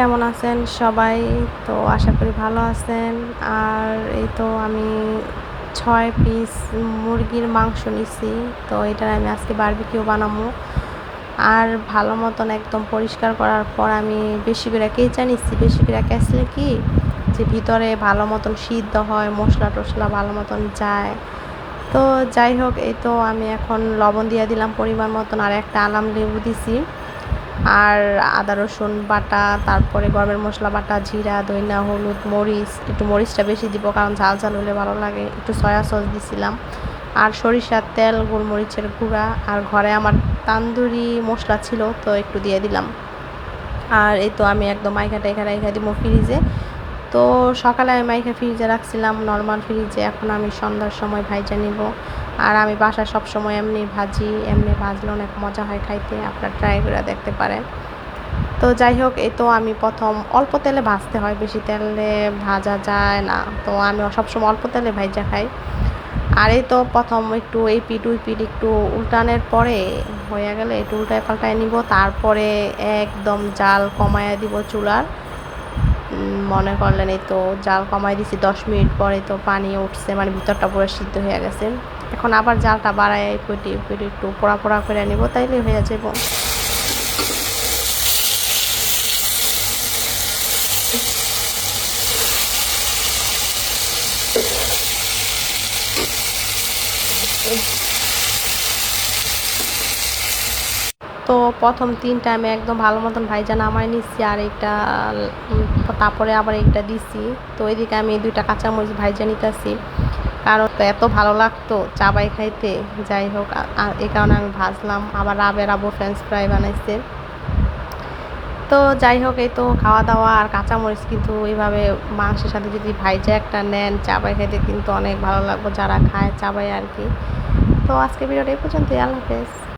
কেমন আছেন সবাই? তো আশা করি ভালো আছেন। আর এই তো আমি ছয় পিস মুরগির মাংস নিছি। তো এটা আমি আজকে বারবিকিউ বানাবো। আর ভালো মতন একদম পরিষ্কার করার পর আমি বেশি করে কেচা নিচ্ছি বেশি করে কেচলে কি? যে ভিতরে ভালো মতন সিদ্ধ হয়, মশলা টশলা ভালো মতন যায়। তো যাই হোক, এই তো আমি এখন লবণ দিয়ে দিলাম পরিমাণ মতন। আর একটা আলাম লেবু দিছি। আর আদা, রসুন বাটা, তারপরে গরমের মশলা বাটা, জিরা দইনা হলুদ, মরিচ, একটু মরিচটা বেশি দিব কারণ ঝাল ঝাল হলে ভালো লাগে। একটু সয়া সস দিছিলাম। আর সরিষার তেল, গোলমরিচের গুঁড়া। আর ঘরে আমার তান্দুরি মশলা ছিল, তো একটু দিয়ে দিলাম। আর এই তো আমি একদম মাইখা টাইখা রাইখা দিব ফ্রিজে। তো সকালে আমি মাইকা ফ্রিজে রাখছিলাম নর্মাল ফ্রিজে এখন আমি সন্ধ্যার সময় ভাইজা নিব। আর আমি বাসায় সব সময় এমনি ভাজি, এমনি ভাজলে অনেক মজা হয় খাইতে, আপনার ট্রাই করে দেখতে পারেন। তো যাই হোক, এই তো আমি প্রথম অল্প তেলে ভাজতে হয়, বেশি তেলে ভাজা যায় না। তো আমি সবসময় অল্প তেলে ভাজা খাই। আর এই তো প্রথম একটু এই পিঠ ওই পিঠ একটু উল্টানের পরে হয়ে গেলে একটু উল্টায় পাল্টায় নিব, তারপরে একদম জাল কমায়া দিব চুলার। মনে করলেন এই তো জাল কমাই দিছি দশ মিনিট পরে তো পানি উঠছে মানে ভিতরটা পুরো সিদ্ধ হয়ে গেছে। এখন আবার জালটা বাড়ায় পেটি পেটি একটু পোড়া পোড়া করে নিব, তাইলে হয়ে যাব তো প্রথম তিনটা আমি একদম ভালো মতন ভাইজা নামাই নিচ্ছি, আর একটা তারপরে আবার একটা দিছি তো এদিকে আমি দুইটা কাঁচামরিচ ভাইজা নিতেছি। কারণ তো এত ভালো লাগতো চাবাই খাইতে। যাই হোক এই কারণে আমি ভাজলাম। আবার রাবের আবু ফ্রেঞ্চ ফ্রাই বানাইছে। তো যাই হোক, এই তো খাওয়া দাওয়া আর কাঁচামরিচ কিন্তু এইভাবে মাংসের সাথে যদি ভাইজা একটা নেন চাবাই খাইতে কিন্তু অনেক ভালো লাগবে যারা খায় চাবাই আর কি। তো আজকে ভিডিওটা এই পর্যন্তই। আল্লাহ হাফেজ।